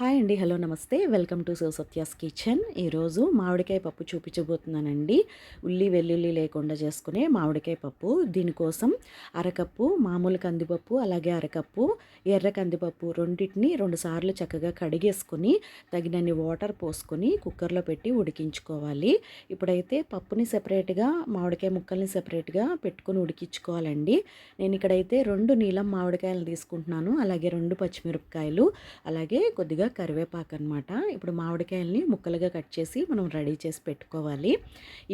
Hi అండి. Hello నమస్తే. Welcome to Satya's kitchen. ఈరోజు మామిడికాయ పప్పు చూపించబోతున్నానండి. ఉల్లి వెల్లుల్లి లేకుండా చేసుకునే మామిడికాయ పప్పు. దీనికోసం అరకప్పు మామూలు కందిపప్పు అలాగే అరకప్పు ఎర్ర కందిపప్పు రెండింటిని రెండు సార్లు చక్కగా కడిగేసుకొని తగినన్ని వాటర్ పోసుకొని కుక్కర్లో పెట్టి ఉడికించుకోవాలి. ఇప్పుడైతే పప్పుని సెపరేట్గా మామిడికాయ ముక్కల్ని సెపరేట్గా పెట్టుకొని ఉడికించుకోవాలండి. నేను ఇక్కడైతే రెండు నీలం మామిడికాయలు తీసుకుంటున్నాను. అలాగే రెండు పచ్చిమిరపకాయలు అలాగే కొద్దిగా కరివేపాకు అనమాట ఇప్పుడు మామిడికాయల్ని ముక్కలుగా కట్ చేసి మనం రెడీ చేసి పెట్టుకోవాలి.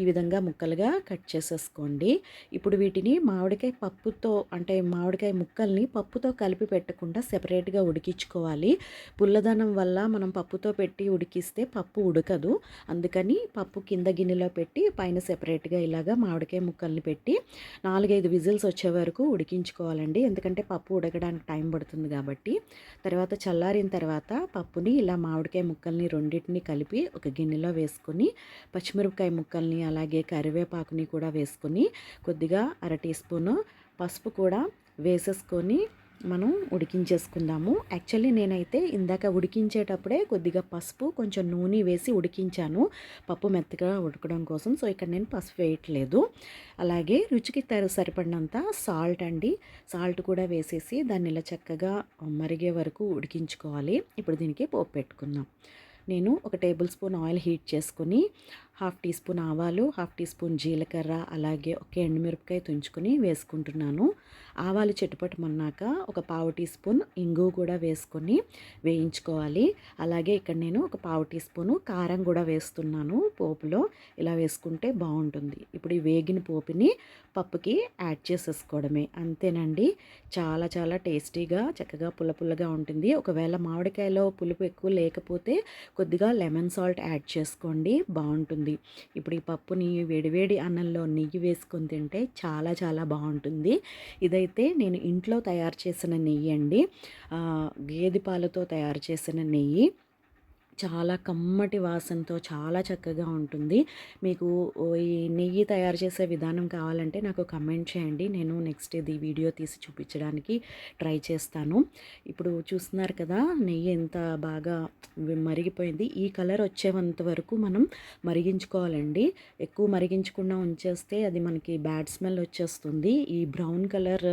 ఈ విధంగా ముక్కలుగా కట్ చేసేసుకోండి. ఇప్పుడు వీటిని మామిడికాయ పప్పుతో అంటే మామిడికాయ ముక్కల్ని పప్పుతో కలిపి పెట్టకుండా సెపరేట్గా ఉడికించుకోవాలి. పుల్లదనం వల్ల మనం పప్పుతో పెట్టి ఉడికిస్తే పప్పు ఉడకదు. అందుకని పప్పు కింద గిన్నెలో పెట్టి పైన సెపరేట్గా ఇలాగా మామిడికాయ ముక్కల్ని పెట్టి నాలుగైదు విజిల్స్ వచ్చే వరకు ఉడికించుకోవాలండి. ఎందుకంటే పప్పు ఉడకడానికి టైం పడుతుంది కాబట్టి. తర్వాత చల్లారిన తర్వాత పప్పు పప్పుని ఇలా మామిడికాయ ముక్కల్ని రెండింటిని కలిపి ఒక గిన్నెలో వేసుకొని పచ్చిమిరపకాయ ముక్కల్ని అలాగే కరివేపాకుని కూడా వేసుకొని కొద్దిగా అర టీ స్పూను పసుపు కూడా వేసేసుకొని మనం ఉడికించేసుకుందాము. యాక్చువల్లీ నేనైతే ఇందాక ఉడికించేటప్పుడే కొద్దిగా పసుపు కొంచెం నూనె వేసి ఉడికించాను. పప్పు మెత్తగా ఉడకడం కోసం. సో ఇక్కడ నేను పసుపు వేయట్లేదు. అలాగే రుచికి తరు సరిపడినంత సాల్ట్ అండి. సాల్ట్ కూడా వేసేసి దాన్ని ఇలా చక్కగా మరిగే వరకు ఉడికించుకోవాలి. ఇప్పుడు దీనికి పోపు పెట్టుకుందాం. నేను ఒక టేబుల్ స్పూన్ ఆయిల్ హీట్ చేసుకుని హాఫ్ టీ స్పూన్ ఆవాలు హాఫ్ టీ స్పూన్ జీలకర్ర అలాగే ఒక ఎండుమిరపకాయ తుంచుకొని వేసుకుంటున్నాను. ఆవాలు చెట్టుపట్టమన్నాక ఒక పావు టీ స్పూన్ ఇంగు కూడా వేసుకొని వేయించుకోవాలి. అలాగే ఇక్కడ నేను ఒక పావు టీ స్పూను కారం కూడా వేస్తున్నాను పోపులో. ఇలా వేసుకుంటే బాగుంటుంది. ఇప్పుడు ఈ వేగిన పోపుని పప్పుకి యాడ్ చేసేసుకోవడమే. అంతేనండి. చాలా చాలా టేస్టీగా చక్కగా పుల్ల పుల్లగా ఉంటుంది. ఒకవేళ మామిడికాయలో పులుపు ఎక్కువ లేకపోతే కొద్దిగా లెమన్ సాల్ట్ యాడ్ చేసుకోండి బాగుంటుంది. ఇప్పుడు ఈ పప్పుని వేడివేడి అన్నంలో నెయ్యి వేసుకొని తింటే చాలా చాలా బాగుంటుంది. ఇదైతే నేను ఇంట్లో తయారు చేసిన నెయ్యి అండి. గేదె పాలతో తయారు చేసిన నెయ్యి. చాలా కమ్మటి వాసనతో చాలా చక్కగా ఉంటుంది. మీకు ఈ నెయ్యి తయారు చేసే విధానం కావాలంటే నాకు కమెంట్ చేయండి. నేను నెక్స్ట్ ఇది వీడియో తీసి చూపించడానికి ట్రై చేస్తాను. ఇప్పుడు చూస్తున్నారు కదా నెయ్యి ఎంత బాగా మరిగిపోయింది. ఈ కలర్ వచ్చేంత వరకు మనం మరిగించుకోవాలండి. ఎక్కువ మరిగించకుండా ఉంచేస్తే అది మనకి బ్యాడ్ స్మెల్ వచ్చేస్తుంది. ఈ బ్రౌన్ కలర్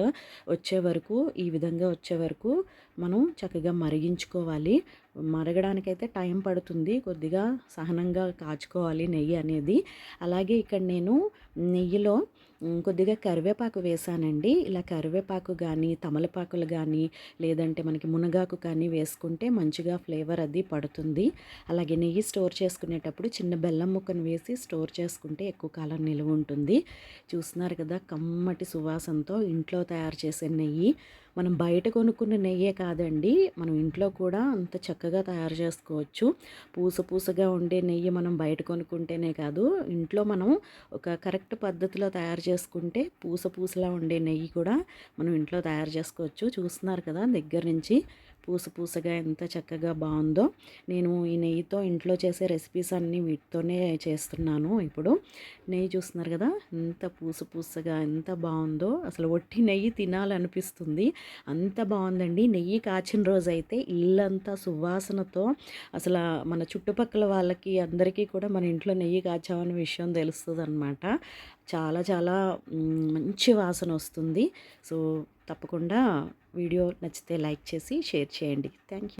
వచ్చే వరకు ఈ విధంగా వచ్చే వరకు మనం చక్కగా మరిగించుకోవాలి. మరగడానికైతే టైం పడుతుంది. కొద్దిగా సహనంగా కాచుకోవాలి నెయ్యి అనేది. అలాగే ఇక్కడ నేను నెయ్యిలో కొద్దిగా కరివేపాకు వేసానండి. ఇలా కరివేపాకు కానీ తమలపాకులు కానీ లేదంటే మనకి మునగాకు కానీ వేసుకుంటే మంచిగా ఫ్లేవర్ అది పడుతుంది. అలాగే నెయ్యి స్టోర్ చేసుకునేటప్పుడు చిన్న బెల్లం ముక్కను వేసి స్టోర్ చేసుకుంటే ఎక్కువ కాలం నిలువ ఉంటుంది. చూస్తున్నారు కదా కమ్మటి సువాసనతో ఇంట్లో తయారు చేసే నెయ్యి. మనం బయట కొనుక్కున్న నెయ్యే కాదండి. మనం ఇంట్లో కూడా అంత చక్కగా తయారు చేసుకోవచ్చు. పూస పూసగా ఉండే నెయ్యి మనం బయట కొనుక్కుంటేనే కాదు ఇంట్లో మనం ఒక కరెక్ట్ పద్ధతిలో తయారు చేసుకుంటే పూస పూసలా ఉండే నెయ్యి కూడా మనం ఇంట్లో తయారు చేసుకోవచ్చు. చూస్తున్నారు కదా దగ్గర నుంచి. పూస పూసగా ఎంత చక్కగా బాగుందో నేను ఈ నెయ్యితో ఇంట్లో చేసే రెసిపీస్ అన్నీ వీటితోనే చేస్తున్నాను ఇప్పుడు. నెయ్యి చూస్తున్నారు కదా ఎంత పూస పూసగా ఎంత బాగుందో. అసలు ఒట్టి నెయ్యి తినాలనిపిస్తుంది. అంత బాగుందండి. నెయ్యి కాచిన రోజు అయితే ఇల్లంతా సువాసనతో అసలు మన చుట్టుపక్కల వాళ్ళకి అందరికీ కూడా మన ఇంట్లో నెయ్యి కాచామనే విషయం తెలుస్తుంది అనమాట చాలా చాలా మంచి వాసన వస్తుంది. సో తప్పకుండా వీడియో నచ్చితే లైక్ చేసి షేర్ చేయండి. Thank you